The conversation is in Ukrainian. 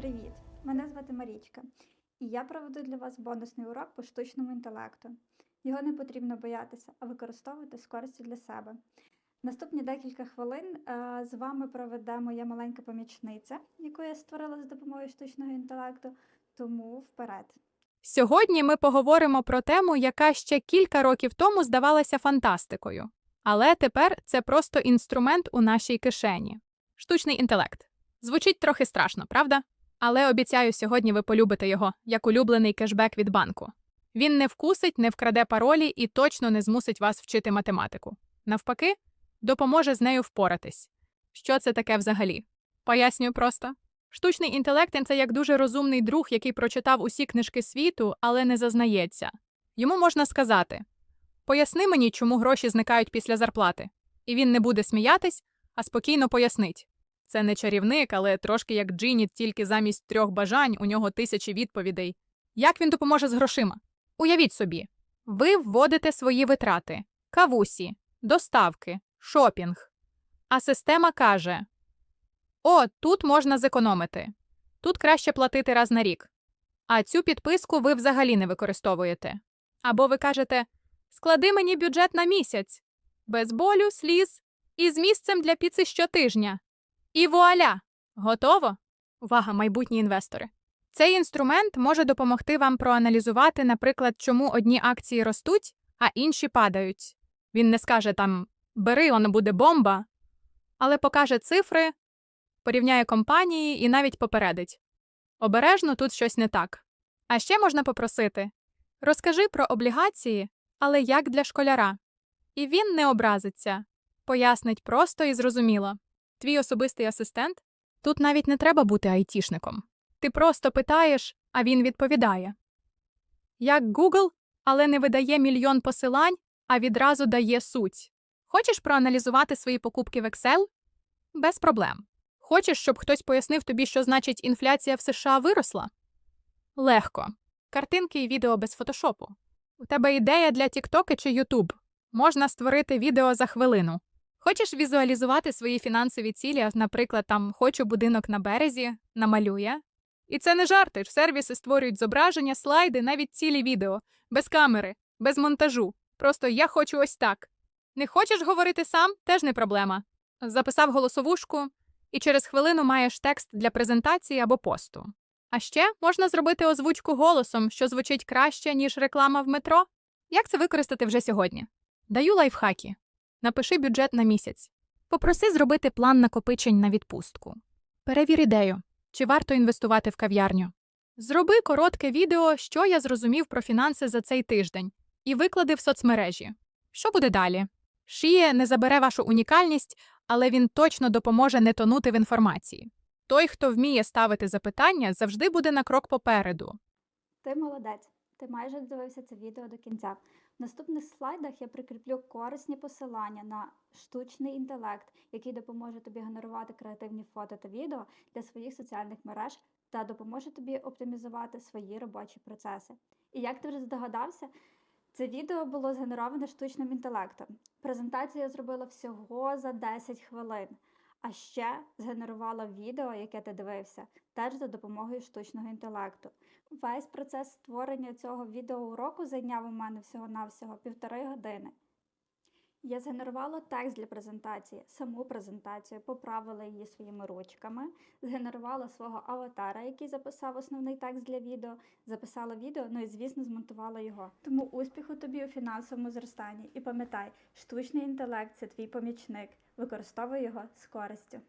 Привіт! Мене звати Марічка, і я проведу для вас бонусний урок по штучному інтелекту. Його не потрібно боятися, а використовувати з користю для себе. Наступні декілька хвилин е, з вами проведе моя маленька помічниця, яку я створила за допомогою штучного інтелекту. Тому вперед. Сьогодні ми поговоримо про тему, яка ще кілька років тому здавалася фантастикою. Але тепер це просто інструмент у нашій кишені. Штучний інтелект. Звучить трохи страшно, правда? Але обіцяю, сьогодні ви полюбите його як улюблений кешбек від банку. Він не вкусить, не вкраде паролі і точно не змусить вас вчити математику. Навпаки, допоможе з нею впоратись. Що це таке взагалі? Пояснюю просто. Штучний інтелект це як дуже розумний друг, який прочитав усі книжки світу, але не зазнається. Йому можна сказати: Поясни мені, чому гроші зникають після зарплати. І він не буде сміятись, а спокійно пояснить. Це не чарівник, але трошки як Джині, тільки замість трьох бажань у нього тисячі відповідей. Як він допоможе з грошима? Уявіть собі, ви вводите свої витрати: кавусі, доставки, шопінг. А система каже: О, тут можна зекономити. Тут краще платити раз на рік. А цю підписку ви взагалі не використовуєте. Або ви кажете: склади мені бюджет на місяць, без болю, сліз і з місцем для піци щотижня. І вуаля! Готово? Увага, майбутні інвестори. Цей інструмент може допомогти вам проаналізувати, наприклад, чому одні акції ростуть, а інші падають. Він не скаже там бери, воно буде бомба, але покаже цифри, порівняє компанії і навіть попередить. Обережно тут щось не так. А ще можна попросити розкажи про облігації, але як для школяра. І він не образиться, пояснить просто і зрозуміло. Твій особистий асистент тут навіть не треба бути айтішником. Ти просто питаєш, а він відповідає. Як Google, але не видає мільйон посилань, а відразу дає суть. Хочеш проаналізувати свої покупки в Excel? Без проблем. Хочеш, щоб хтось пояснив тобі, що значить інфляція в США виросла? Легко. Картинки і відео без фотошопу. У тебе ідея для TikTok чи YouTube. Можна створити відео за хвилину. Хочеш візуалізувати свої фінансові цілі, наприклад, там хочу будинок на березі, намалює. І це не жарти. Сервіси створюють зображення, слайди, навіть цілі відео, без камери, без монтажу. Просто я хочу ось так. Не хочеш говорити сам, теж не проблема. Записав голосовушку, і через хвилину маєш текст для презентації або посту. А ще можна зробити озвучку голосом, що звучить краще, ніж реклама в метро. Як це використати вже сьогодні? Даю лайфхаки. Напиши бюджет на місяць. Попроси зробити план накопичень на відпустку. Перевір ідею, чи варто інвестувати в кав'ярню. Зроби коротке відео, що я зрозумів про фінанси за цей тиждень, і виклади в соцмережі. Що буде далі? Шіє не забере вашу унікальність, але він точно допоможе не тонути в інформації. Той, хто вміє ставити запитання, завжди буде на крок попереду. Ти молодець. Ти майже додивився це відео до кінця. Наступних слайдах я прикріплю корисні посилання на штучний інтелект, який допоможе тобі генерувати креативні фото та відео для своїх соціальних мереж та допоможе тобі оптимізувати свої робочі процеси. І як ти вже здогадався, це відео було згенероване штучним інтелектом. Презентацію я зробила всього за 10 хвилин. А ще згенерувала відео, яке ти дивився, теж за допомогою штучного інтелекту. Весь процес створення цього відеоуроку зайняв у мене всього-навсього півтори години. Я згенерувала текст для презентації, саму презентацію, поправила її своїми ручками, згенерувала свого аватара, який записав основний текст для відео, записала відео, ну і звісно змонтувала його. Тому успіху тобі у фінансовому зростанні. І пам'ятай, штучний інтелект це твій помічник. Використовуй його з користю.